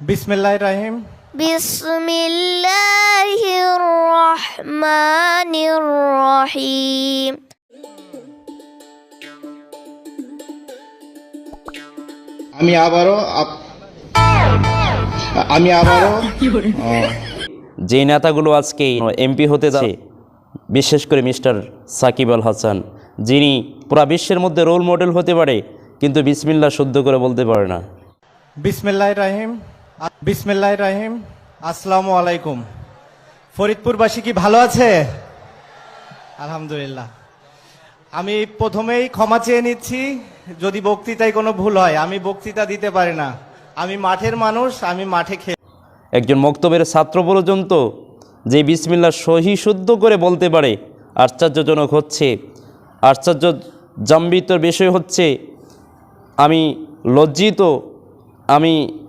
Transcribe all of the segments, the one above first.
বিসমিল্লাহির রহিম। বিসমিল্লাহির রহমানির রহিম। আমি আবারও আমি আবারও যে নেতাগুলো আজকে এমপি হতে যাচ্ছে বিশেষ করে মিস্টার সাকিব আল হাসান যিনি পুরা বিশ্বের মধ্যে রোল মডেল হতে পারে কিন্তু বিসমিল্লা শুদ্ধ করে বলতে পারে না। বিসমিল্লাহ রাহিম। বিসমিল্লাহ রাহিম। আসসালামু আলাইকুম। ফরিদপুরবাসী কি ভালো আছে? আলহামদুলিল্লাহ। আমি প্রথমেই ক্ষমা চেয়ে নিচ্ছি, যদি বক্তৃতায় কোনো ভুল হয়, আমি বক্তৃতা দিতে পারি না। আমি মাঠের মানুষ, আমি মাঠে খেয়ে একজন মক্তবের ছাত্র পর্যন্ত যে বিসমিল্লা সহি শুদ্ধ করে বলতে পারে, আশ্চর্যজনক হচ্ছে। আশ্চর্য জম্বিতর বিষয় হচ্ছে, আমি লজ্জিত, আমি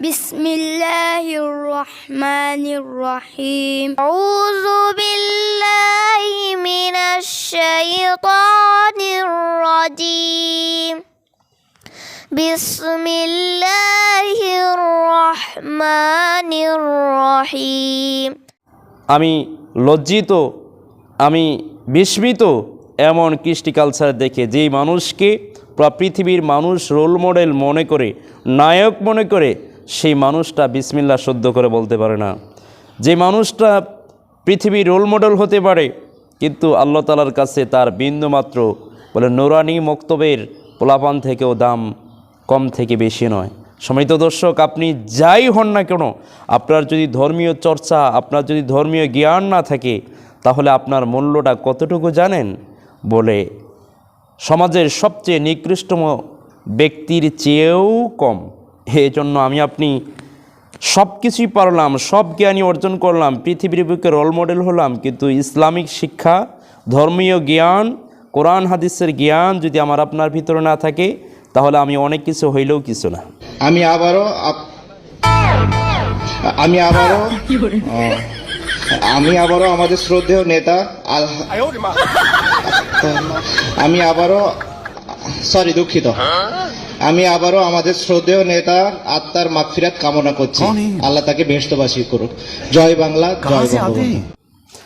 بسم الله الرحمن الرحيم أعوذ بالله من الشيطان الرجيم بسم الله الرحمن الرحيم আমি লজ্জিত আমি বিস্মিত এমন কৃষ্টি কালচার দেখে যেই মানুষকে পুরা পৃথিবীর মানুষ রোল মডেল মনে করে নায়ক মনে করে সেই মানুষটা বিসমিল্লা শুদ্ধ করে বলতে পারে না। যে মানুষটা পৃথিবীর রোল মডেল হতে পারে, কিন্তু আল্লাহ তালার কাছে তার বিন্দুমাত্র বলে নোরানি মক্তবের পোলাপান থেকেও দাম কম থেকে বেশি নয়। সমিত দর্শক, আপনি যাই হন না কেন, আপনার যদি ধর্মীয় চর্চা, আপনার যদি ধর্মীয় জ্ঞান না থাকে, তাহলে আপনার মূল্যটা কতটুকু জানেন? বলে সমাজের সবচেয়ে নিকৃষ্টম ব্যক্তির চেয়েও কম। জন্য আমি আপনি সব কিছুই পারলাম, সব জ্ঞানই অর্জন করলাম, পৃথিবীর বুকে রোল মডেল হলাম, কিন্তু ইসলামিক শিক্ষা, ধর্মীয় জ্ঞান, কোরআন, হাদিসের জ্ঞান যদি আমার আপনার ভিতরে না থাকে, তাহলে আমি অনেক কিছু হইলেও কিছু না। আমি আবারও আমি আবারও আমি আবারও আমাদের শ্রদ্ধেয় নেতা আমি আবারও সরি দুঃখিত। আমি আবারও আমাদের শ্রদ্ধেয় নেতা আত্মার মাগফিরাত কামনা করছি। আল্লাহ তাকে বেহস্তবাসী করুক। জয় বাংলা জয় বঙ্গবন্ধু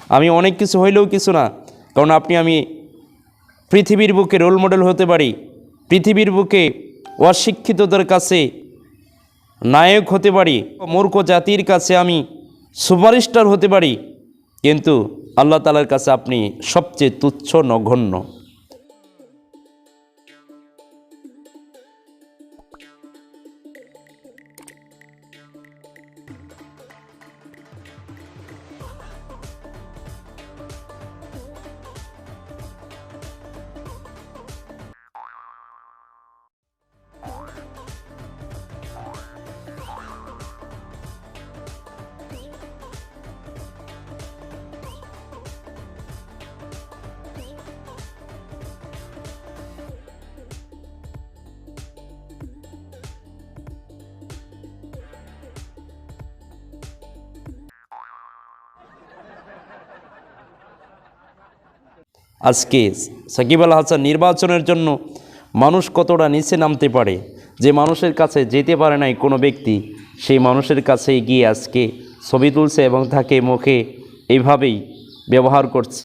আমি অনেক কিছু হইলেও কিছু না কারণ আপনি আমি পৃথিবীর বুকে রোল মডেল হতে পারি পৃথিবীর বুকে অশিক্ষিতদের কাছে নায়ক হতে পারি মূর্খ জাতির কাছে আমি সুপারস্টার হতে পারি কিন্তু আল্লাহ তালার কাছে আপনি সবচেয়ে তুচ্ছ নগণ্য। আজকে সাকিব আল হাসান নির্বাচনের জন্য মানুষ কতটা নিচে নামতে পারে? যে মানুষের কাছে যেতে পারে নাই কোনো ব্যক্তি, সেই মানুষের কাছে গিয়ে আজকে ছবি তুলছে এবং তাকে মুখে এইভাবেই ব্যবহার করছে।